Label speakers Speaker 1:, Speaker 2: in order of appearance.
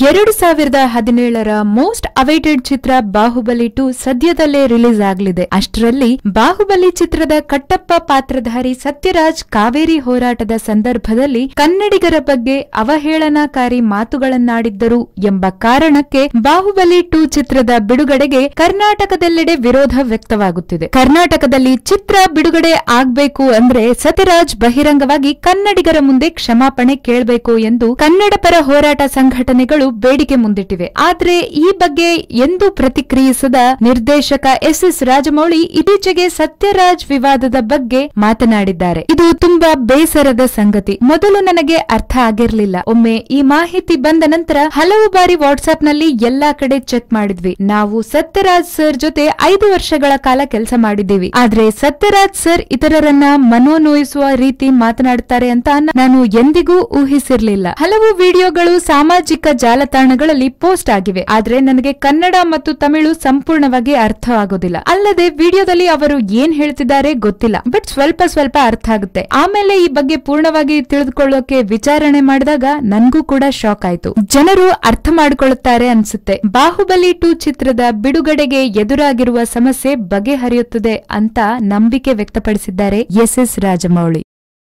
Speaker 1: ಎರಡು ಸಾವಿರದ ಹದಿನೇಳರ ಮೋಸ್ಟ್ ಅವೈಟೆಡ್ ಚಿತ್ರ ಬಾಹುಬಲಿ ಟು ಸದ್ಯದಲ್ಲೇ ರಿಲೀಸ್ ಆಗಲಿದೆ. ಅಷ್ಟರಲ್ಲಿ ಬಾಹುಬಲಿ ಚಿತ್ರದ ಕಟ್ಟಪ್ಪ ಪಾತ್ರಧಾರಿ ಸತ್ಯರಾಜ್ ಕಾವೇರಿ ಹೋರಾಟದ ಸಂದರ್ಭದಲ್ಲಿ ಕನ್ನಡಿಗರ ಬಗ್ಗೆ ಅವಹೇಳನಕಾರಿ ಮಾತುಗಳನ್ನಾಡಿದ್ದರು ಎಂಬ ಕಾರಣಕ್ಕೆ ಬಾಹುಬಲಿ ಟು ಚಿತ್ರದ ಬಿಡುಗಡೆಗೆ ಕರ್ನಾಟಕದೆಲ್ಲೆಡೆ ವಿರೋಧ ವ್ಯಕ್ತವಾಗುತ್ತಿದೆ. ಕರ್ನಾಟಕದಲ್ಲಿ ಚಿತ್ರ ಬಿಡುಗಡೆ ಆಗ್ಬೇಕು ಅಂದ್ರೆ ಸತ್ಯರಾಜ್ ಬಹಿರಂಗವಾಗಿ ಕನ್ನಡಿಗರ ಮುಂದೆ ಕ್ಷಮಾಪಣೆ ಕೇಳಬೇಕು ಎಂದು ಕನ್ನಡ ಪರ ಹೋರಾಟ ಸಂಘಟನೆಗಳು ಬೇಡಿಕೆ ಮುಂದಿಟ್ಟಿವೆ. ಆದ್ರೆ ಈ ಬಗ್ಗೆ ಎಂದು ಪ್ರತಿಕ್ರಿಯಿಸದ ನಿರ್ದೇಶಕ ಎಸ್ ಎಸ್ ರಾಜಮೌಳಿ ಇತ್ತೀಚೆಗೆ ಸತ್ಯರಾಜ್ ವಿವಾದದ ಬಗ್ಗೆ ಮಾತನಾಡಿದ್ದಾರೆ. ಇದು ತುಂಬಾ ಬೇಸರದ ಸಂಗತಿ. ಮೊದಲು ನನಗೆ ಅರ್ಥ ಆಗಿರ್ಲಿಲ್ಲ. ಒಮ್ಮೆ ಈ ಮಾಹಿತಿ ಬಂದ ನಂತರ ಹಲವು ಬಾರಿ ವಾಟ್ಸ್ಆಪ್ನಲ್ಲಿ ಎಲ್ಲಾ ಕಡೆ ಚೆಕ್ ಮಾಡಿದ್ವಿ. ನಾವು ಸತ್ಯರಾಜ್ ಸರ್ ಜೊತೆ ಐದು ವರ್ಷಗಳ ಕಾಲ ಕೆಲಸ ಮಾಡಿದ್ದೀವಿ. ಆದ್ರೆ ಸತ್ಯರಾಜ್ ಸರ್ ಇತರರನ್ನ ಮನೋನೋಯಿಸುವ ರೀತಿ ಮಾತನಾಡುತ್ತಾರೆ ಅಂತ ನಾನು ಎಂದಿಗೂ ಊಹಿಸಿರ್ಲಿಲ್ಲ. ಹಲವು ವಿಡಿಯೋಗಳು ಸಾಮಾಜಿಕ ಜಾಲತಾಣಗಳಲ್ಲಿ ಪೋಸ್ಟ್ ಆಗಿವೆ. ಆದ್ರೆ ನನಗೆ ಕನ್ನಡ ಮತ್ತು ತಮಿಳು ಸಂಪೂರ್ಣವಾಗಿ ಅರ್ಥ ಆಗೋದಿಲ್ಲ. ಅಲ್ಲದೆ ವಿಡಿಯೋದಲ್ಲಿ ಅವರು ಏನ್ ಹೇಳ್ತಿದ್ದಾರೆ ಗೊತ್ತಿಲ್ಲ. ಬಟ್ ಸ್ವಲ್ಪ ಸ್ವಲ್ಪ ಅರ್ಥ ಆಗುತ್ತೆ. ಆಮೇಲೆ ಈ ಬಗ್ಗೆ ಪೂರ್ಣವಾಗಿ ತಿಳಿದುಕೊಳ್ಳೋಕೆ ವಿಚಾರಣೆ ಮಾಡಿದಾಗ ನನ್ಗೂ ಕೂಡ ಶಾಕ್ ಆಯ್ತು. ಜನರು ಅರ್ಥ ಮಾಡಿಕೊಳ್ಳುತ್ತಾರೆ ಅನ್ಸುತ್ತೆ. ಬಾಹುಬಲಿ ಟು ಚಿತ್ರದ ಬಿಡುಗಡೆಗೆ ಎದುರಾಗಿರುವ ಸಮಸ್ಯೆ ಬಗೆಹರಿಯುತ್ತದೆ ಅಂತ ನಂಬಿಕೆ ವ್ಯಕ್ತಪಡಿಸಿದ್ದಾರೆ S S Rajamouli.